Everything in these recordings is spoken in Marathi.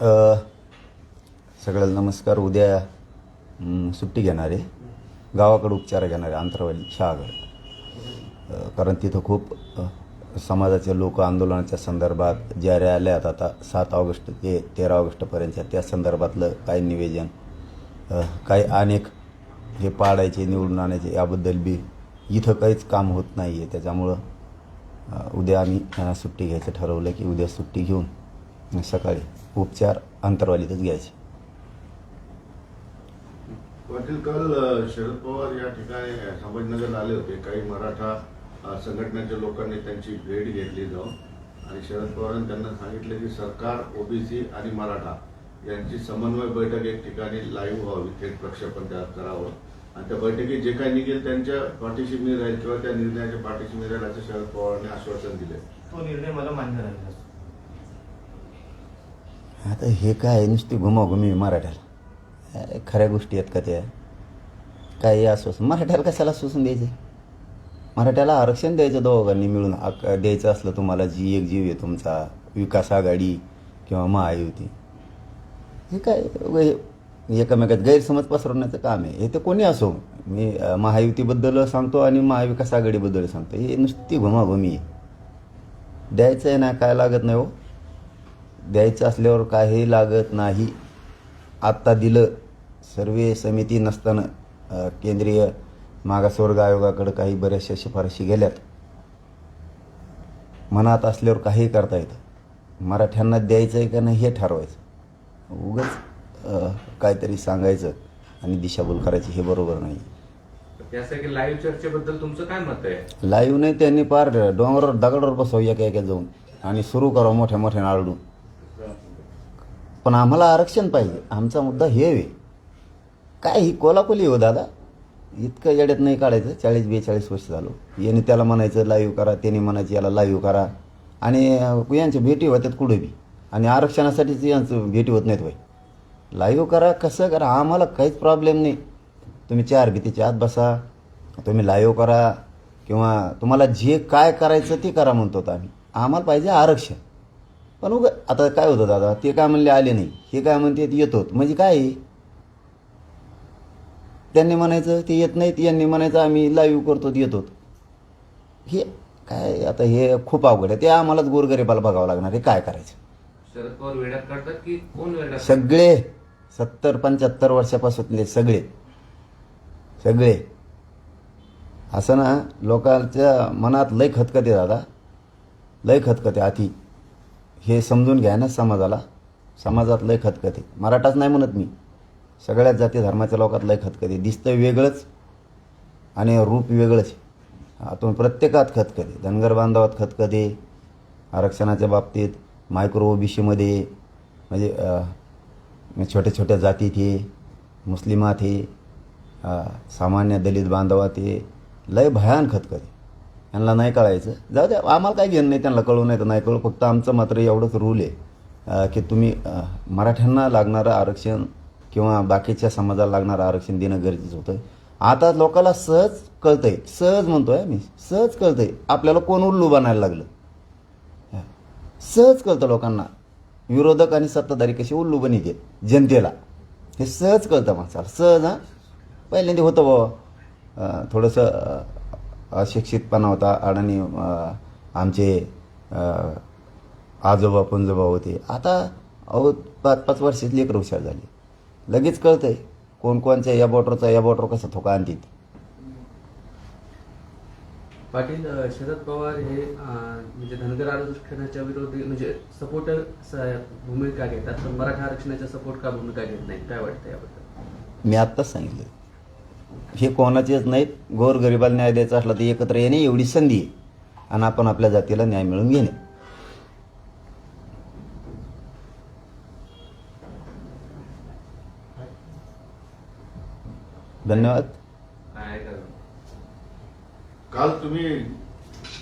सगळ्याला नमस्कार. उद्या सुट्टी घेणार. आहे गावाकडे उपचार घेणारे आंतरवाली अंतरवाली शहागड कारण तिथं खूप समाजाचे लोक आंदोलनाच्या संदर्भात ज्या रॅल्या आहेत. आता सात ऑगस्ट ते तेरा ऑगस्टपर्यंतच्या त्या संदर्भातलं काही निवेदन काही अनेक हे पाडायचे निवडून आणायचे याबद्दल बी इथं काहीच काम होत नाही आहे त्याच्यामुळं उद्या आम्ही सुट्टी घ्यायचं ठरवलं की उद्या सुट्टी घेऊन सकाळी उपचार अंतरवालीतच घ्यायचे. पाटील काल शरद पवार या ठिकाणी संभाजीनगरला आले होते. काही मराठा संघटनेच्या लोकांनी त्यांची भेट घेतली जाऊन आणि शरद पवारांनी त्यांना सांगितलं की सरकार ओबीसी आणि मराठा यांची समन्वय बैठक एक ठिकाणी लाईव्ह व्हावी थेट प्रक्षेपण त्या करावं आणि त्या बैठकीत जे काही निघेल त्यांच्या पाठीशी मी राहील किंवा त्या निर्णयाच्या पाठीशी मी राहील असं शरद पवारांनी आश्वासन दिले. तो निर्णय मला मान्य राहील. आता हे काय नुसती घुमाघुमी मराठ्याला. अरे खऱ्या गोष्टी आहेत का त्या? काही असं मराठ्याला कशाला सोसून द्यायचे? मराठ्याला आरक्षण द्यायचं दोघांनी मिळून आक- द्यायचं असलं तुम्हाला जी एक जीव आहे तुमचा विकास आघाडी किंवा महायुती. हे काय हे एकमेकात गैरसमज पसरवण्याचं काम आहे. हे तर कोणी असो मी महायुतीबद्दल सांगतो आणि महाविकास आघाडीबद्दल सांगतो. हे नुसती घुमाघुमी आहे. द्यायचं आहे ना काय लागत नाही हो. द्यायचं असल्यावर काही लागत नाही. आत्ता दिलं. सर्वे समिती नसताना केंद्रीय मागासवर्ग आयोगाकडे काही बऱ्याचशा शिफारशी गेल्यात. मनात असल्यावर काहीही करता येतं. मराठ्यांना द्यायचं आहे का नाही हे ठरवायचं. उगाच काहीतरी सांगायचं आणि दिशाभूल करायची हे बरोबर नाही. लाईव्ह चर्चेबद्दल तुमचं काय मत आहे? लाईव्ह नाही त्यांनी पार डोंगरावर दगडावर बसव एका एका जाऊन. आणि सुरू करावं मोठ्या मोठ्या आळडून पण आम्हाला आरक्षण पाहिजे. आमचा मुद्दा हे आहे. काय ही कोलाकोली हो दादा? इतकं येड्यात नाही काढायचं. चाळीस बेचाळीस वर्ष झालो. याने त्याला म्हणायचं लाईव्ह करा. त्याने म्हणायचं याला लाईव्ह करा. आणि यांच्या भेटी होत्यात कुठे बी. आणि आरक्षणासाठीच यांचं भेटी होत नाहीत भाई लाईव्ह करा कसं करा? आम्हाला काहीच प्रॉब्लेम नाही. तुम्ही चार भीतीच्या आत बसा. तुम्ही लाईव्ह करा. किंवा तुम्हाला जे काय करायचं ते करा म्हणतो आम्ही. आम्हाला पाहिजे आरक्षण. पण उग आता काय होतं दादा? ते काय म्हणले आले नाही. हे काय म्हणते ते येतो म्हणजे काय आहे? त्यांनी म्हणायचं ते येत नाहीत. यांनी म्हणायचं आम्ही लाईव्ह करतो येतो हे काय आता हे खूप अवघड आहे. ते आम्हालाच गोरगरीबाला बघावं लागणार हे काय करायचं? शरद पवार वेड्यात काढतात की कोण वेड्यात? सगळे. सत्तर पंच्याहत्तर वर्षापासूनले सगळे. सगळे. असं ना लोकांच्या मनात लय खतखते दादा. लय खतखते आधी हे समजून घ्या ना समाजाला. समाजात लय खतखते. मराठाच नाही म्हणत मी. सगळ्याच जाती धर्माच्या लोकात लय खतखते. दिसतं वेगळंच आणि रूप वेगळंच. आतून प्रत्येकात खतखते. धनगर बांधवात खतखते. आरक्षणाच्या बाबतीत मायक्रो ओबीसीमध्ये म्हणजे छोट्या छोट्या जातीत हे मुस्लिमात हे सामान्य दलित बांधवात हे लय भयान खतखते. यांना नाही कळायचं. जाऊ द्या आम्हाला काही घेणं नाही त्यांना कळू नाही तर नाही कळू. फक्त आमचं मात्र एवढंच रूल आहे की तुम्ही मराठ्यांना लागणारं आरक्षण किंवा बाकीच्या समाजाला लागणारं आरक्षण देणं गरजेचं होतं. आता लोकांना सहज कळतंय सहज म्हणतोय मी सहज कळतंय. आपल्याला कोण उल्लू बनायला लागलं? सहज कळतं लोकांना. विरोधक आणि सत्ताधारी कशी उल्लू बनिते जनतेला. हे सहज कळतं माणसाला. सहज हां. पहिल्यांदा होतं बाबा. थोडंसं अशिक्षितपणा होता आणि आमचे आजोबा पंजोबा होते. आता अहो पाच पाच वर्षात लेकर हुशार झाले. लगेच कळतंय कोण कोणच्या या बॉटरचा या बॉटर कसा थोका आणते पाटील शरद पवार हे म्हणजे धनगर आरक्षणाच्या विरोधी म्हणजे सपोर्टर भूमिका घेतात मराठा आरक्षणाच्या सपोर्ट का भूमिका घेत नाही काय वाटतं याबद्दल? मी आत्ताच सांगितलं. हे कोणाचेच नाहीत. गोरगरिबाला न्याय द्यायचा असला तर एकत्र येणे एवढी संधी आहे. आणि आपण आपल्या जातीला न्याय मिळवून घेणे. धन्यवाद. काल तुम्ही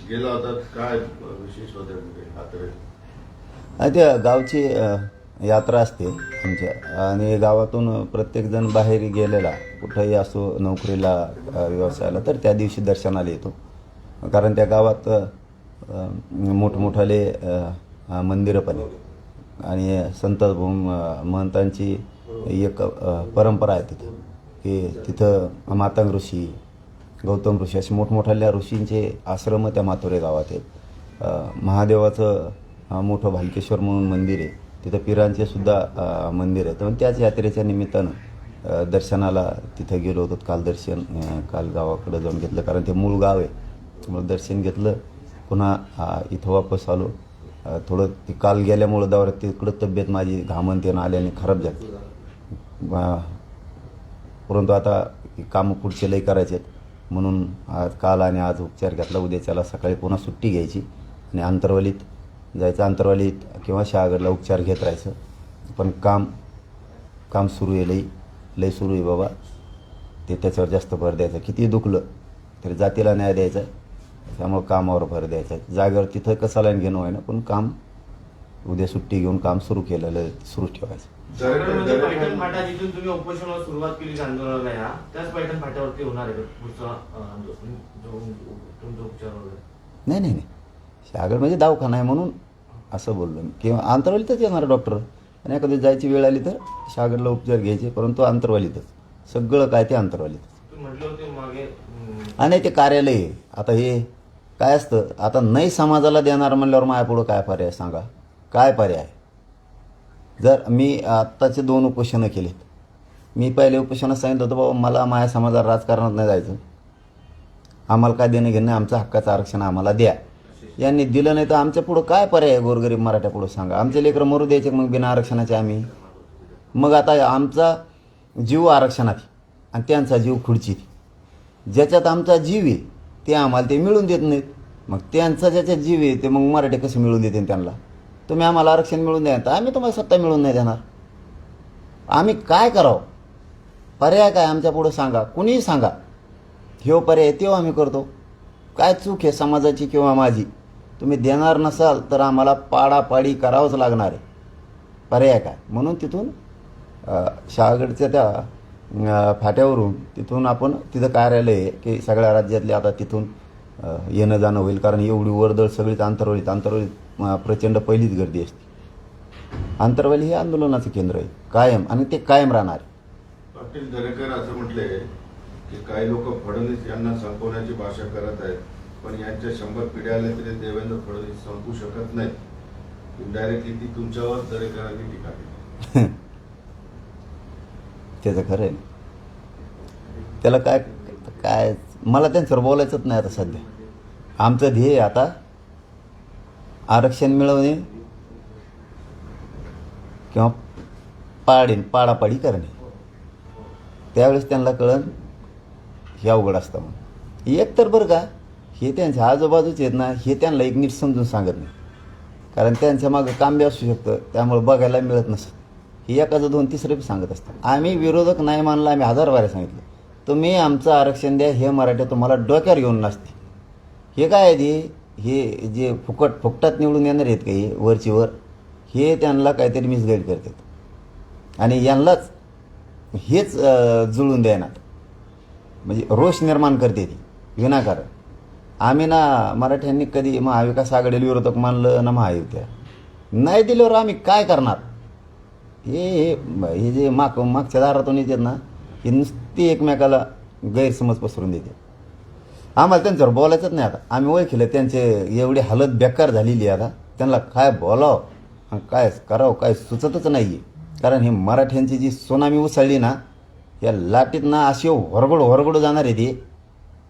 गेला होता. काय विशेष आणि त्या गावची यात्रा असते आमच्या. आणि गावातून प्रत्येकजण बाहेर गेलेला कुठंही असो नोकरीला व्यवसायाला तर त्या दिवशी दर्शनाला येतो. कारण त्या गावात मोठमोठाले मंदिरं पण आहेत. आणि संत महंतांची एक परंपरा आहे तिथं. की तिथं मातंग ऋषी गौतम ऋषी असे मोठमोठ्या ऋषींचे आश्रम त्या माथुरे गावात आहेत. महादेवाचं मोठं भालकेश्वर म्हणून मंदिर आहे. तिथं पिरांचे सुद्धा मंदिर आहे तर त्याच यात्रेच्या निमित्तानं दर्शनाला तिथं गेलो होतो. काल दर्शन काल गावाकडं जाऊन घेतलं. कारण ते मूळ गाव आहे. त्यामुळे दर्शन घेतलं. पुन्हा इथं वापस आलो. थोडं ते काल गेल्यामुळं दौऱ्यात तिकडं तब्येत माझी घामन आल्याने खराब झाली. परंतु आता कामं पुढचे लई करायचे आहेत. म्हणून आज काल आणि आज उपचार घेतला. उद्याच्याला सकाळी पुन्हा सुट्टी घ्यायची. आणि अंतर्वलीत जायचं आंतरवालीत किंवा शहागडला उपचार घेत राहायचं. पण काम काम सुरू आहे लई. लई सुरू आहे बाबा. ते त्याच्यावर जास्त भर द्यायचा. किती दुखलं तरी जातीला न्याय द्यायचा. त्यामुळं कामावर भर द्यायचा. जागेवर तिथं कसं लाईन घेणं आहे ना पण काम उद्या सुट्टी घेऊन काम सुरू केलेलं सुरू ठेवायचं. सगळ्यांमध्ये पैठण फाटा जिथून तुम्ही उपोषणाला सुरुवात केली आंदोलनाला या त्याच पैठण फाट्यावरती होणार आहे का? पुढचा अं, आंदोलन जो तुमचा उपचार वगैरे. नाही नाही नाही. शहागड म्हणजे दवाखाना आहे म्हणून असं बोललो मी. किंवा आंतरवालीतच येणार डॉक्टर. आणि एखादी जायची वेळ आली तर शहागडला उपचार घ्यायचे परंतु आंतरवालीतच. सगळं काय ते आंतरवालीतच. आणि ते कार्यालय. आता हे काय असतं? आता नाही समाजाला देणार म्हणल्यावर माझ्यापुढं काय पर्याय सांगा? काय पर्याय? जर मी आत्ताचे दोन उपोषणं केलीत. मी पहिले उपोषणात सांगितलं होतं बाबा मला माझ्या समाजात राजकारणात नाही जायचं. आम्हाला काय देणं घेणं आमचं हक्काचं आरक्षण आम्हाला द्या. यांनी दिलं नाही तर आमच्या पुढं काय पर्याय आहे गोरगरीब मराठ्या पुढं सांगा? आमचे लेकरं मरू द्यायचे मग बिना आरक्षणाचे आम्ही? मग आता आमचा जीव आरक्षणात आणि त्यांचा जीव खुर्चीत ज्याच्यात आमचा जीव आहे ते आम्हाला ते मिळून देत नाहीत. मग त्यांचा ज्याच्यात जीव आहे ते मग मराठी कसं मिळून देते त्यांना? तुम्ही आम्हाला आरक्षण मिळून द्या. तर आम्ही तुम्हाला सत्ता मिळून नाही देणार. आम्ही काय करावं? पर्याय काय आमच्या पुढं सांगा? कुणीही सांगा. ह्यो पर्याय तो आम्ही करतो. काय चूक आहे समाजाची किंवा माझी? तुम्ही देणार नसाल तर आम्हाला पाडापाडी करावंच लागणार आहे. पर्याय काय? म्हणून तिथून शहागडच्या त्या फाट्यावरून तिथून आपण तिथं कार्यालय आहे की सगळ्या राज्यातले आता तिथून येणं जाणं होईल. कारण एवढी वर्दळ सगळीच आंतरवलीत आंतरवलीत प्रचंड पहिलीच गर्दी असते. आंतरवली हे आंदोलनाचं केंद्र आहे. कायम आणि ते कायम राहणार आहे. पाटील दरेकर असं म्हटले की काही लोक फडणवीस यांना संपवण्याची भाषा करत आहेत. पण यांच्या शंभर पिढ्या आल्या तरी देवेंद्र फडणवीस संपू शकत नाही इनडायरेक्टली ती तुमच्यावर दरेकरांनी टीका केली. त्याचं खरं आहे. त्याला काय काय मला त्यांच्यावर बोलायचंच नाही आता सध्या. आमचं ध्येय आता आरक्षण मिळवणे किंवा पाडीन पाडापाडी करणे. त्यावेळेस त्यांना कळण हे अवघड असतं म्हणून. एक तर बरं का हे त्यांच्या आजूबाजूचे आहेत ना हे त्यांना एक नीट समजून सांगत नाही. कारण त्यांच्या मागं काम बी असू शकतं त्यामुळे बघायला मिळत नसतं. हे एकाचं दोन तिसरं बी सांगत असतं आम्ही विरोधक नाही मानला आम्ही हजार वारे सांगितलं. तुम्ही आमचं आरक्षण द्या हे मराठी तुम्हाला डोक्यावर घेऊन नसते हे काय आहे ते? हे जे फुकट फुकटात निवडून येणार आहेत काही वरचीवर हे त्यांना काहीतरी मिसगाईड करतात. आणि यांनाच हेच जुळून द्यायना म्हणजे रोष निर्माण करते ती. विनाकारण. आम्ही ना मराठ्यांनी कधी महाविकास आघाडीला विरोधक मानलं ना महायुत्या नाही दिल्यावर आम्ही काय करणार? हे हे जे माग मागच्या दारातून येतात ना हे नुसती एकमेकाला गैरसमज पसरून देते आम्हाला त्यांच्यावर बोलायचंच नाही आता. आम्ही ओळखलं त्यांचे एवढी हालत बेकार झालेली आहे आता. त्यांना काय बोलावं? आणि काय करावं? काय सुचतच नाही आहे कारण हे मराठ्यांची जी सोनामी उसळली ना या लाटीत ना अशी होरगड होरगड जाणार आहे ती.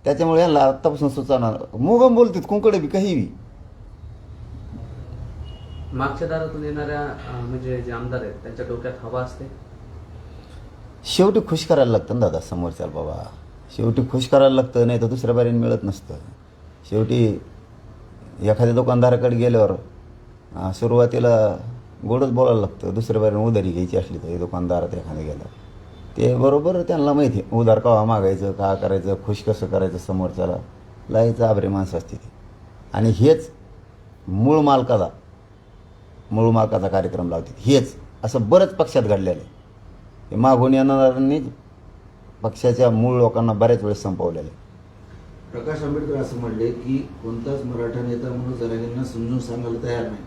त्याच्यामुळे यांना आत्तापासून सुचवणार. मुगम बोलतात कुंकडे बी काही बी. मागच्या दारातून येणाऱ्या अं, म्हणजे जे आमदार आहेत त्यांच्या डोक्यात हवा असते? शेवटी खुश करायला लागतं ना दादा समोरच्या बाबा. शेवटी खुश करायला लागतं नाही तर दुसऱ्या बारीने मिळत नसतं. शेवटी एखाद्या दुकानदाराकडे गेल्यावर अं, सुरुवातीला गोडच बोलायला लागतं. दुसऱ्या बारीने उधारी घ्यायची असली तर दुकानदारात एखाद्या गेला. ते बरोबर त्यांना माहिती आहे. उधार कवा मागायचं का करायचं खुश कसं करायचं समोरच्याला? लायचं आबरे माणसं असते ती. आणि हेच मूळ मालकाला मूळ मालकाचा कार्यक्रम लावते हेच असं बरंच पक्षात घडलेलं आहे. हे मागून येणाऱ्यांनी पक्षाच्या मूळ लोकांना बऱ्याच वेळेस संपवलेलं आहे. प्रकाश आंबेडकर असं म्हणले की कोणताच मराठा नेता म्हणून जरांगींना समजून सांगायला तयार नाही.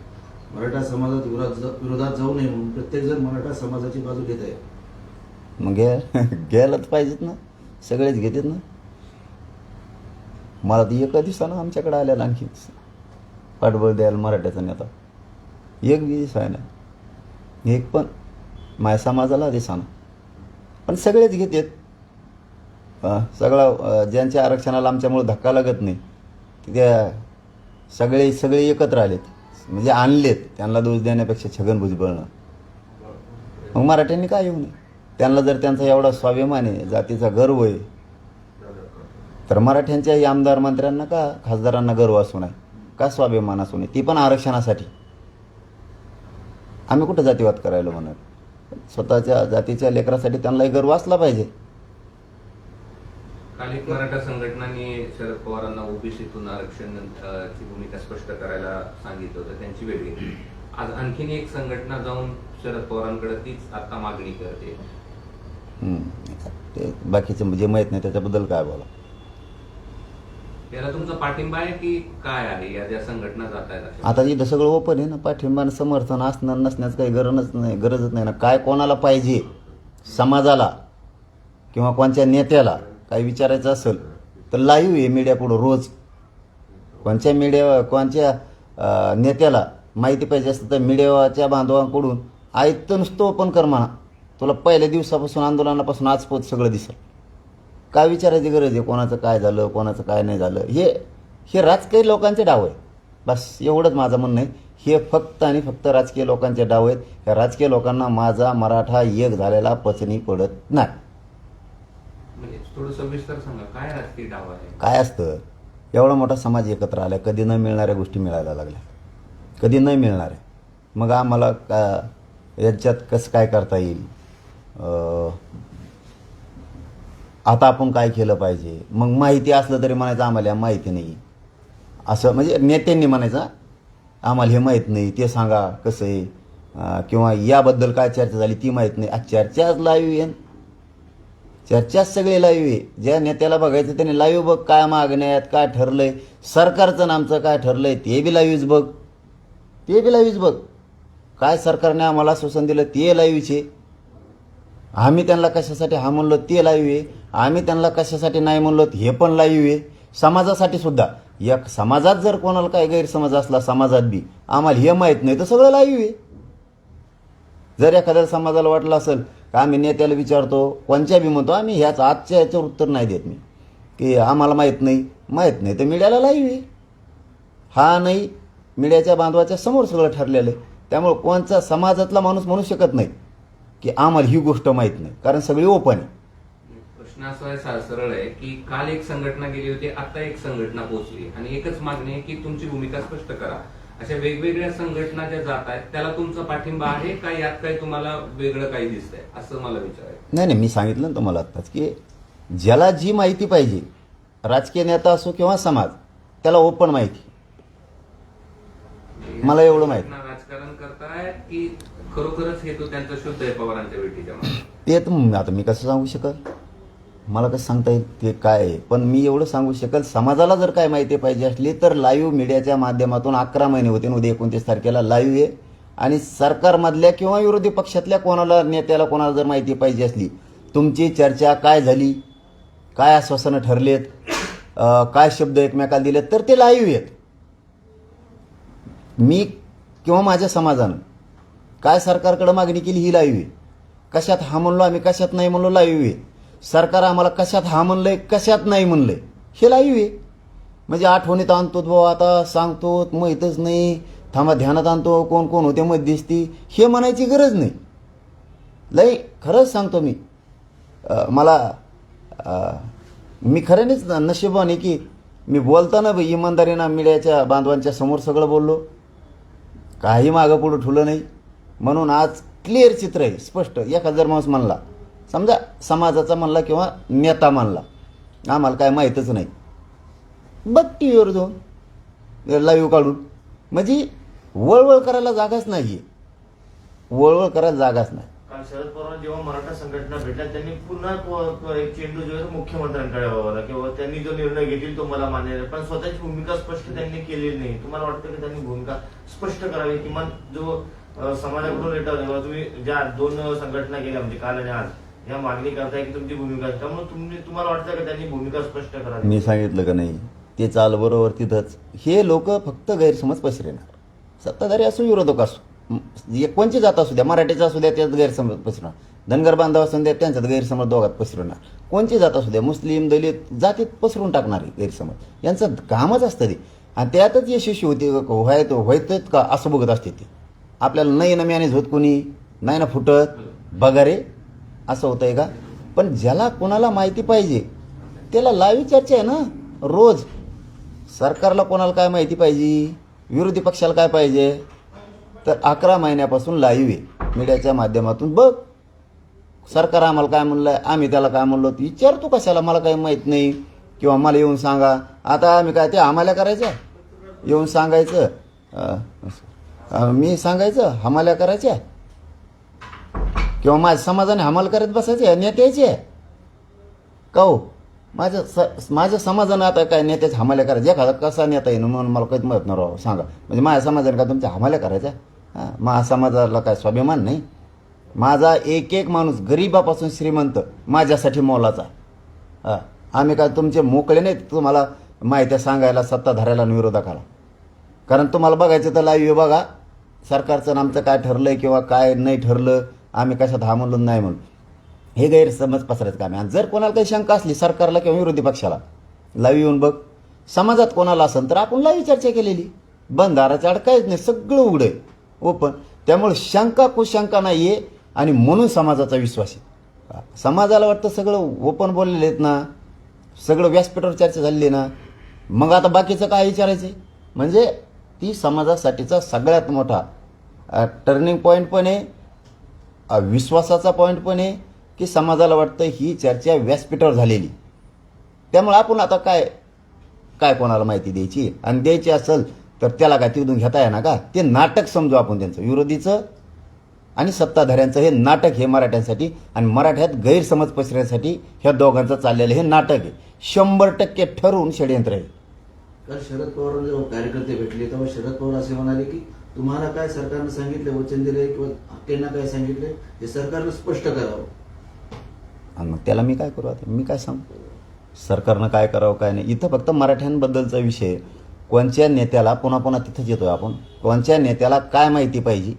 मराठा समाजात विरोधात विरोधात जाऊ नये म्हणून प्रत्येकजण मराठा समाजाची बाजू घेत आहे. मग घ्या घ्यायलाच पाहिजेत ना. सगळेच घेतात ना. मला तर एका दिवसानं आमच्याकडे आल्याला आणखी पाठबळ द्यायला मराठ्याचा नेता. एक बी दिवस आहे ना. एक पण माझ्या समाजाला दिसाना पण सगळेच घेतात. सगळा ज्यांच्या आरक्षणाला आमच्यामुळे धक्का लागत नाही त्या सगळे सगळे एकत्र आलेत. म्हणजे आणलेत. त्यांना दोष देण्यापेक्षा छगन भुजबळनं मग मराठ्यांनी काय येऊ नये? त्यांना जर त्यांचा एवढा स्वाभिमान आहे जातीचा गर्व आहे तर मराठ्यांच्याही आमदार मंत्र्यांना का खासदारांना गर्व असू नये? का स्वाभिमान असू नये? ती पण आरक्षणासाठी. आम्ही कुठं जातीवाद करायला म्हणत? स्वतःच्या जातीच्या लेकरासाठी त्यांनाही गर्व असला पाहिजे. काल एक मराठा संघटनांनी शरद पवारांना ओबीसीतून आरक्षण ची भूमिका स्पष्ट करायला सांगितलं होतं त्यांची वेगळी. आज आणखीन एक संघटना जाऊन शरद पवारांकडे तीच आता मागणी करते. ते बाकीचे जे माहीत नाही त्याच्याबद्दल काय बोला? याला तुमचा पाठिंबा आहे की काय आहे? या ज्या संघटना जात आहेत? आता इथं सगळं ओपन आहे ना. पाठिंबा आणि समर्थन असणं नसण्याचं काही गरजच नाही गरजच नाही ना. काय कोणाला पाहिजे? समाजाला किंवा कोणत्या नेत्याला काही विचारायचं असेल तर लाईव्ह आहे मीडिया पुढं रोज. कोणत्या मीडिया कोणत्या नेत्याला माहिती पाहिजे असतं तर मीडियाच्या बांधवांकडून ऐकतं नुसतं ओपन कर म्हणा. तुला पहिल्या दिवसापासून आंदोलनापासून आजपोत सगळं दिसेल. काय विचारायची गरज आहे? कोणाचं काय झालं कोणाचं काय नाही झालं? हे हे राजकीय लोकांचे डाव आहे बस एवढंच माझं म्हणणं आहे. हे फक्त आणि फक्त राजकीय लोकांचे डाव आहेत. ह्या राजकीय लोकांना माझा मराठा एक झालेला पचनी पडत नाही. म्हणजे काय आहे? असतं? एवढा मोठा समाज एकत्र आला कधी न मिळणाऱ्या गोष्टी मिळायला लागल्या. कधी न मिळणाऱ्या. मग आम्हाला का याच्यात कसं काय करता येईल? आता आपण काय केलं पाहिजे? मग माहिती असलं तरी म्हणायचं आम्हाला माहिती नाही. असं म्हणजे नेत्यांनी म्हणायचं आम्हाला हे माहीत नाही ते सांगा कसं आहे. किंवा याबद्दल काय चर्चा झाली ती माहीत नाही. आज चर्चाच लाईव्ह येईन चर्चाच सगळे लाईव्ह आहे. ज्या नेत्याला बघायचं त्याने लाईव्ह बघ काय मागण्या आहेत काय ठरलंय. सरकारचं आणि आमचं काय ठरलंय ते बी लाईव्हच बघ. ते बी लाईव्हच बघ. काय सरकारने आम्हाला आश्वासन दिलं ते लाईव्हचे आहे आम्ही त्यांना कशासाठी? हा म्हणलो ते लाईव्ह आहे. आम्ही त्यांना कशासाठी नाही म्हणलो हे पण लाईव्ह आहे. समाजासाठी सुद्धा. या समाजात जर कोणाला काय गैरसमज असला समाजात बी आम्हाला हे माहीत नाही तर सगळं लाईव्ह आहे. जर एखाद्या समाजाला वाटलं असेल का आम्ही नेत्याला विचारतो कोणत्या बी म्हणतो आम्ही ह्याच आजच्या ह्याच्यावर उत्तर नाही देत मी. की आम्हाला माहीत नाही माहीत नाही तर मीडियाला लाईव्ह आहे. हा नाही मीडियाच्या बांधवाच्या समोर सगळं ठरलेलं आहे. त्यामुळे कोणचा समाजातला माणूस म्हणू शकत नाही. की आम्हाला ही गोष्ट माहीत नाही. कारण सगळी ओपन आहे. प्रश्न असा आहे सरळ आहे की काल एक संघटना गेली होती आता एक संघटना पोहोचली. आणि एकच मागणी आहे की तुमची भूमिका स्पष्ट करा. अशा वेगवेगळ्या संघटना ज्या जात आहेत त्याला तुमचा पाठिंबा आहे का यात काही तुम्हाला वेगळं काही दिसतंय? असं मला विचारायचं नाही नाही मी सांगितलं ना तुम्हाला आत्ताच की ज्याला जी माहिती पाहिजे राजकीय नेता असो किंवा समाज त्याला ओपन माहिती. मला एवढं माहीत. राजकारण करताय की खरोखरच हेतू त्यांचा शुद्ध आहे पवारांच्या भेटीच्या मागे. ते तर मग आता मी कसं सांगू शकल? मला कसं सांगता येईल ते काय आहे? पण मी एवढं सांगू शकेल समाजाला जर काय माहिती पाहिजे असली तर लाईव्ह मीडियाच्या माध्यमातून अकरा महिने होते उद्या एकोणतीस तारखेला लाईव्ह आहे. आणि सरकारमधल्या किंवा विरोधी पक्षातल्या कोणाला नेत्याला कोणाला जर माहिती पाहिजे असली तुमची चर्चा काय झाली? काय आश्वासनं ठरलेत? अं, काय शब्द एकमेकाला दिलेत? तर ते लाईव्ह आहेत. मी किंवा माझ्या समाजानं काय सरकारकडे मागणी केली ही लाईव्ह आहे. कशात हा म्हणलो आम्ही कशात नाही म्हणलो लाईव्ह आहे. सरकार आम्हाला कशात हा म्हणलंय कशात नाही म्हणलंय. हे लाईव्ह आहे. म्हणजे आठवणीत आणतो बाबा आता सांगतो माहीतच नाही. थांबा ध्यानात आणतो कोण कोण होते मध्यस्थी. हे म्हणायची गरज नाही. लई खरंच सांगतो मी. मला मी खऱ्यानेच नशिबाने की मी बोलताना बी इमानदारीनं मीडियाच्या बांधवांच्या समोर सगळं बोललो. काही मागं पुढं ठुलं नाही. म्हणून आज क्लिअर चित्र आहे स्पष्ट. एखादा जर माणूस म्हणला समजा समाजाचा म्हणला किंवा नेता म्हणला आम्हाला काय माहीतच नाही. बघ टी व्हीवर जाऊन लाईव्ह काढून. म्हणजे वळवळ करायला जागाच नाही आहे वळवळ करायला जागाच नाही. काल शरद पवार जेव्हा मराठा संघटना भेटल्या त्यांनी पुन्हा एक चेंडू जो आहे मुख्यमंत्र्यांकडे वळवला किंवा त्यांनी जो निर्णय घेतील तो मला मान्य आहे पण स्वतःची भूमिका स्पष्ट त्यांनी केलेली नाही. तुम्हाला वाटतं की त्यांनी भूमिका स्पष्ट करावी? किमान जो समाजाकडून लेटर किंवा तुम्ही ज्या दोन संघटना गेल्या म्हणजे काल आणि आज या मागणी करताय की तुमची भूमिका. त्यामुळे तुम्ही तुम्हाला वाटतं की त्यांनी भूमिका स्पष्ट करावी? मी सांगितलं का नाही? ते चाल बरोबर तिथंच. हे लोक फक्त गैरसमज पसरणार सत्ताधारी असो विरोधक असो. कोणची जात असू द्या मराठीचा असू द्या त्यात गैरसमज पसरणार. धनगर बांधव असू द्या त्यांच्यात गैरसमज दोघात पसरवणार कोणची जात असू द्या मुस्लिम दलित जातीत पसरून टाकणारे गैरसमज. यांचं कामच असतं ते. आणि त्यातच यशस्वी होते व्हायत व्हायतच का असं बघत असते ते. आपल्याला नाही ना मॅनेज झोत कोणी नाही ना फुटत बघा रे. असं आहे का? पण ज्याला कोणाला माहिती पाहिजे त्याला लाईव्ह चर्चा आहे ना रोज. सरकारला कोणाला काय माहिती पाहिजे? विरोधी पक्षाला काय पाहिजे? तर अकरा महिन्यापासून लाईव्ह आहे मीडियाच्या माध्यमातून. बघ सरकार आम्हाला काय म्हणलं आहे आम्ही त्याला काय म्हणलो विचार तू कशाला मला काही माहीत नाही. किंवा मला येऊन सांगा आता आम्ही काय ते आम्हाला करायचं? येऊन सांगायचं? मी सांगायचं हमाल्या करायच्या किंवा माझ्या समाजाने हमाल करत बसायचे नेत्याचे? का हो माझ्या स माझ्या समाजानं आता काय नेत्याच्या हमाल्या करायच्या एखादा कसा नेता येईन म्हणून मला काहीच माहीत नाही सांगा. म्हणजे माझ्या समाजाने का तुमच्या हमाल्या करायच्या हां माझ्या समाजाला काय स्वाभिमान नाही? माझा एक एक माणूस गरीबापासून श्रीमंत माझ्यासाठी मोलाचा. हां आम्ही काय तुमचे मोकळे नाहीत? तुम्हाला माहित्या सांगायला सत्ताधाऱ्याला आणि विरोधकाला. कारण तुम्हाला बघायचं तर लाईव्ह बघा. सरकारचं आमचं काय ठरलंय किंवा काय नाही ठरलं आम्ही कशात हा म्हणलो नाही म्हणून. हे गैरसमज पसरायचं काम आहे. आणि जर कोणाला काही शंका असली सरकारला किंवा विरोधी पक्षाला लावी येऊन बघ. समाजात कोणाला असेल तर आपण लावी चर्चा केलेली. बंधाराच्या आड काहीच नाही सगळं उघडं आहे. ओपन. त्यामुळे शंका कुशंका नाही आहे आणि म्हणून समाजाचा विश्वास आहे. समाजाला वाटतं सगळं ओपन बोललेले आहेत ना सगळं व्यासपीठावर चर्चा झालेली आहे ना. मग आता बाकीचं काय विचारायचं म्हणजे ती समाजासाठीचा सगळ्यात मोठा टर्निंग पॉईंट पण आहे विश्वासाचा पॉईंट पण आहे की समाजाला वाटतं ही चर्चा व्यासपीठावर झालेली. त्यामुळे आपण आता काय काय कोणाला माहिती द्यायची? आणि द्यायची असेल तर त्याला काय तिथून घेता येणार का? ते नाटक समजू आपण त्यांचं विरोधीचं आणि सत्ताधाऱ्यांचं. हे नाटक हे मराठ्यांसाठी आणि मराठ्यात गैरसमज पसरण्यासाठी ह्या दोघांचं चाललेलं हे नाटक आहे. शंभर टक्के ठरवून षडयंत्र आहे. काल शरद पवार जेव्हा कार्यकर्ते भेटले तेव्हा शरद पवार असे म्हणाले की तुम्हाला काय सरकारनं सांगितलं वचन दिले किंवा हक्केंना काय सांगितले हे सरकारनं स्पष्ट करावं. आणि मग त्याला मी काय करू आता? मी काय सांगू? सरकारनं काय करावं काय नाही? इथं फक्त मराठ्यांबद्दलचा विषय. कोणच्या कोणत्या नेत्याला पुन्हा पुन्हा तिथंच येतोय आपण? कोणत्या नेत्याला काय माहिती पाहिजे?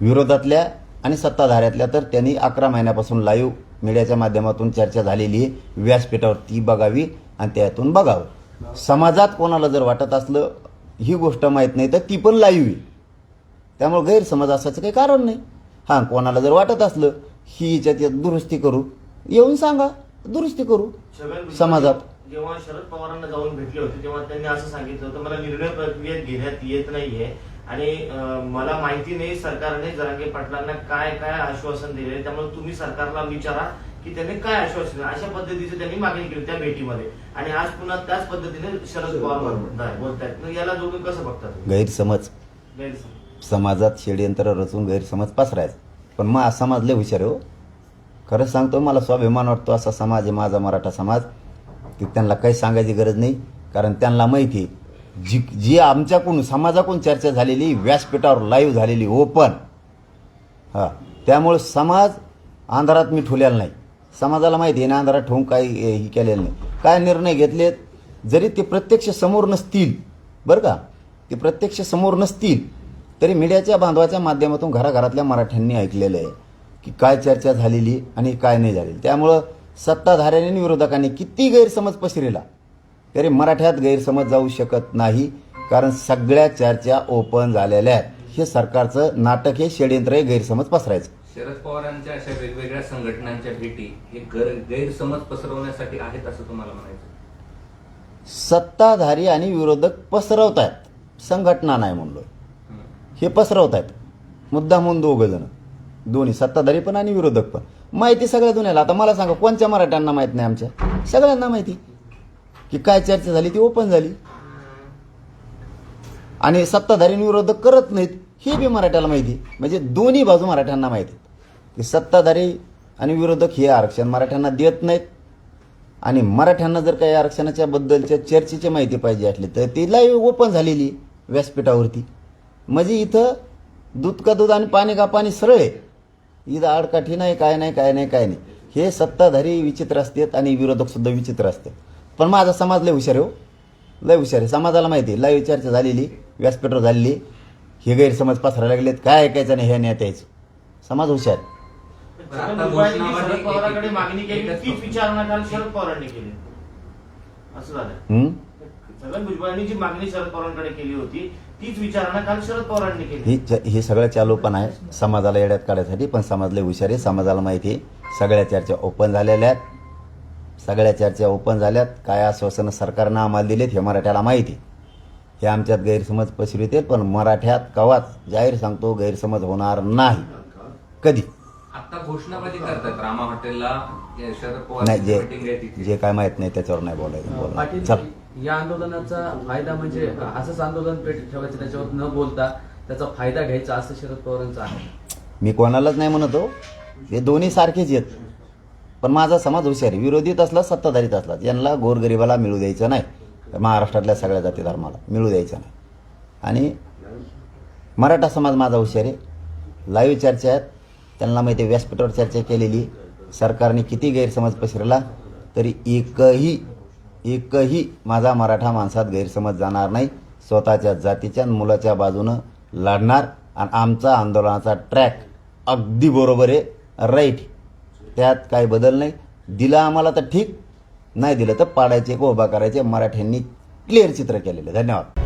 विरोधातल्या आणि सत्ताधाऱ्यातल्या तर त्यांनी अकरा महिन्यापासून लाईव्ह मीडियाच्या माध्यमातून चर्चा झालेली आहे. व्यासपीठावर ती बघावी आणि त्यातून बघावं. समाजात कोणाला जर वाटत असलं ही गोष्ट माहीत नाही तर ती पण लाईव्ह आहे त्यामुळे गैरसमज असायचं काही कारण नाही. हां कोणाला जर वाटत असलं ही याच्यात यात दुरुस्ती करू. येऊन सांगा दुरुस्ती करू. समाजात. जेव्हा शरद पवारांना जाऊन भेटले होते तेव्हा त्यांनी असं सांगितलं होतं मला निर्णय प्रक्रियेत घेण्यात येत नाहीये आणि मला माहिती नाही सरकारने जरांगे पाटलांना काय काय आश्वासन दिले त्यामुळे तुम्ही सरकारला विचारा की त्यांनी काय आश्वासन. अशा पद्धतीची त्यांनी मागणी केली त्या भेटीमध्ये. आणि आज पुन्हा त्याच पद्धतीने शरद पवार बोलताय- बोलतायत. मग याला जोडून कसं बघता तुम्ही गैरसमज. गैरसमज. समाजात षडयंत्र रचून गैरसमज पसरायचं. पण मग हा समाज लय हुशार हो. खरंच सांगतो मला स्वाभिमान वाटतो असा समाज आहे माझा मराठा समाज. की त्यांना काही सांगायची गरज नाही. कारण त्यांना माहिती आहे, जी जी आमच्याकडून समाजाकडून चर्चा झालेली व्यासपीठावर लाईव्ह झालेली ओपन हां. त्यामुळे समाज अंधारात मी ठेवलेला नाही. समाजाला माहिती आहे ना अंधारात ठेवून काही हे केलेलं नाही. काय निर्णय घेतलेत? जरी ते प्रत्यक्ष समोर नसतील बरं का? ते प्रत्यक्ष समोर नसतील तरी मीडियाच्या बांधवाच्या माध्यमातून घराघरातल्या मराठ्यांनी ऐकलेलं आहे की काय चर्चा झालेली आणि काय नाही झालेली. त्यामुळं सत्ताधाऱ्यांनी विरोधकांनी किती गैरसमज पसरेला तरी मराठ्यात गैरसमज जाऊ शकत नाही कारण सगळ्या चर्चा ओपन झालेल्या आहेत. हे सरकारचं नाटक हे षडयंत्र हे गैरसमज पसरायचं. शरद पवारांच्या अशा वेगवेगळ्या संघटनांच्या भेटी हे गैर- गैरसमज पसरवण्यासाठी आहेत असं तुम्हाला म्हणायचं सत्ताधारी आणि विरोधक पसरवत आहेत संघटना नाही म्हणलो हं. पसरवत आहेत मुद्दा म्हणून दोघं जण. दोन्ही सत्ताधारी पण आणि विरोधक पण. माहिती सगळ्या दुनियाला. आता मला सांगा कोणत्या मराठ्यांना माहीत नाही आमच्या? सगळ्यांना माहिती. की काय चर्चा झाली ती ओपन झाली. आणि सत्ताधारी विरोधक करत नाहीत. हे बी मराठ्याला माहिती. म्हणजे दोन्ही बाजू मराठ्यांना माहिती. की सत्ताधारी आणि विरोधक हे आरक्षण मराठ्यांना देत नाहीत. आणि मराठ्यांना जर काही आरक्षणाच्या बद्दलच्या चर्चेची माहिती पाहिजे असली तर ती लाईव्ह ओपन झालेली व्यासपीठावरती. म्हणजे इथं दूध का दूध आणि पाणी का पाणी सरळ आहे. इथं आडकाठी नाही काय नाही काय नाही काय नाही. हे सत्ताधारी विचित्र असतात आणि विरोधक सुद्धा विचित्र असतात. पण माझा समाज लय हुशार आहे हो. लय हुशार आहे. समाजाला माहिती आहे. लाईव्ह चर्चा झालेली व्यासपीठावर झालेली. हे गैरसमज पसरायला लागलेत. काय ऐकायचं नाही हे नेत्याचं यायचं समाज हुशार. आहे. पण आता छगन भुजबळांनी घोषणाबाजी शरद पवारांकडे एक- मागणी केली एकच तीच विचारणा काल शरद पवारांनी केली. असं झालं. हं? छगन भुजबळांनी जी मागणी शरद पवारांकडे केली होती तीच विचारणा काल शरद पवारांनी केली. ही च- हे सगळं चालू पण आहे. समाजाला येड्यात काढायसाठी पण समाज लय हुशार आहे. समाजाला माहिती आहे. सगळ्या चर्चा ओपन झालेल्या आहेत. सगळ्या चर्चा ओपन झाल्यात. काय आश्वासनं सरकारनं आम्हाला दिलेत हे मराठ्याला माहिती आहे. हे आमच्यात गैरसमज पसरविते पण मराठ्यात कवाच जाहीर सांगतो गैरसमज होणार नाही. कधी? आता घोषणाबाजी करतात? रामा हॉटेलला हे शरद पवार नाही जे मीटिंग आहे तिथे. जे काय माहीत नाही त्याच्यावर नाही बोलायचं पाटील चल. या आंदोलनाचा फायदा म्हणजे असंच आंदोलन पेट ठेवायचं त्याच्यावर न बोलता त्याचा फायदा घ्यायचा असं शरद पवारांचं आहे. मी कोणालाच नाही म्हणतो हे. दोन्ही सारखेच आहेत. पण माझा समाज हुशार आहे. विरोधीत असला सत्ताधारीत असला यांना गोरगरिबाला मिळू द्यायचं नाही. महाराष्ट्रातल्या सगळ्या जाती धर्माला. मिळू द्यायचं नाही. आणि मराठा समाज माझा हुशार आहे. लाईव्ह चर्चा आहेत. त्यांना माहिती आहे, व्यासपीठावर चर्चा केलेली. सरकारने किती गैरसमज पसरला तरी एकही एकही माझा मराठा माणसात गैरसमज जाणार नाही. स्वतःच्या जातीच्या मुलाच्या बाजूनं लढणार आणि आमचा आंदोलनाचा ट्रॅक अगदी बरोबर आहे. राईट त्यात काही बदल नाही. दिला आम्हाला तर ठीक. नाही दिलं तर पाडायचे का उभा करायचे मराठ्यांनी क्लिअर चित्र केलेलं. धन्यवाद.